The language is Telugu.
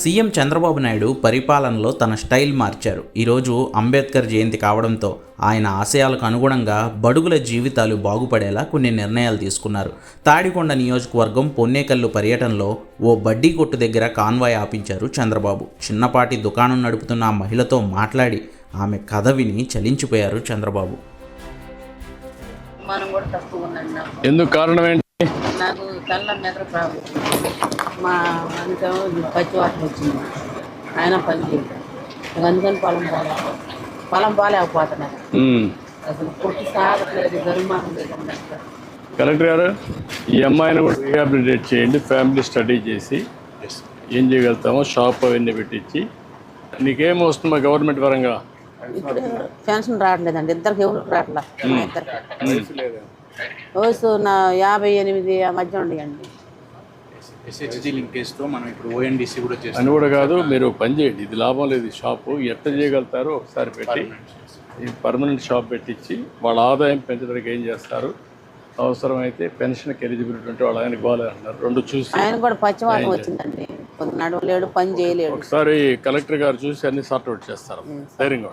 సీఎం చంద్రబాబు నాయుడు పరిపాలనలో తన స్టైల్ మార్చారు. ఈరోజు అంబేద్కర్ జయంతి కావడంతో ఆయన ఆశయాలకు అనుగుణంగా బడుగుల జీవితాలు బాగుపడేలా కొన్ని నిర్ణయాలు తీసుకున్నారు. తాడికొండ నియోజకవర్గం పొన్నేకల్లు పర్యటనలో ఓ బడ్డీ కొట్టు దగ్గర కాన్వాయ్ ఆపించారు చంద్రబాబు. చిన్నపాటి దుకాణం నడుపుతున్న ఆ మహిళతో మాట్లాడి ఆమె కథ విని చలించిపోయారు చంద్రబాబు. ఎందుకు కారణం ఏంటి? నాకు కళ్ళ నిద్ర ప్రాబ్లం. మా అందుకేమో పచ్చి వాటర్ వచ్చింది. ఆయన పని ఇక అందుకని పొలం పోలే పొలం పోలేకపోతున్నాను ఉమ్. అసలు పుట్టి సాగట్లేదు గరుమానం కలెక్టర్ గారు ఈ అమ్మాయిని కూడా రీహాబిలిటేట్ చేయండి ఫ్యామిలీ స్టడీ చేసి ఏం చేయగలుగుతామో షాప్ అవన్నీ పెట్టించి. నీకేం వస్తుందా గవర్నమెంట్ పరంగా? ఇప్పుడు పెన్షన్ రావట్లేదండి. ఇద్దరికి ఎవరు రావట్లా మా ఇద్దరికి. వయసు నా యాభై ఎనిమిది ఆ మధ్య ఉండేయండి. ఎస్హెచ్జి లింకేజ్తో మనం ఇప్పుడు ఓఎన్డీసీ కూడా చేస్తాం అని కూడా కాదు మీరు పని చేయండి. ఇది లాభం లేదు షాపు. ఎట్లా చేయగలుగుతారో ఒకసారి పెట్టి ఈ పర్మనెంట్ షాప్ పెట్టించి వాళ్ళ ఆదాయం పెంచడానికి ఏం చేస్తారు? అవసరమైతే పెన్షన్కి ఎలిజిబిలిటీ ఉంటే వాళ్ళ ఆయనకి బాగాలేదు అంటున్నారు రెండు చూసి ఆయన కూడా పచ్చివాతం వచ్చిందండి. కొంత నడవలేడు పని చేయలేడు. ఒకసారి కలెక్టర్ గారు చూసి అన్ని సార్ట్ అవుట్ చేస్తారు. ధైర్యంగా.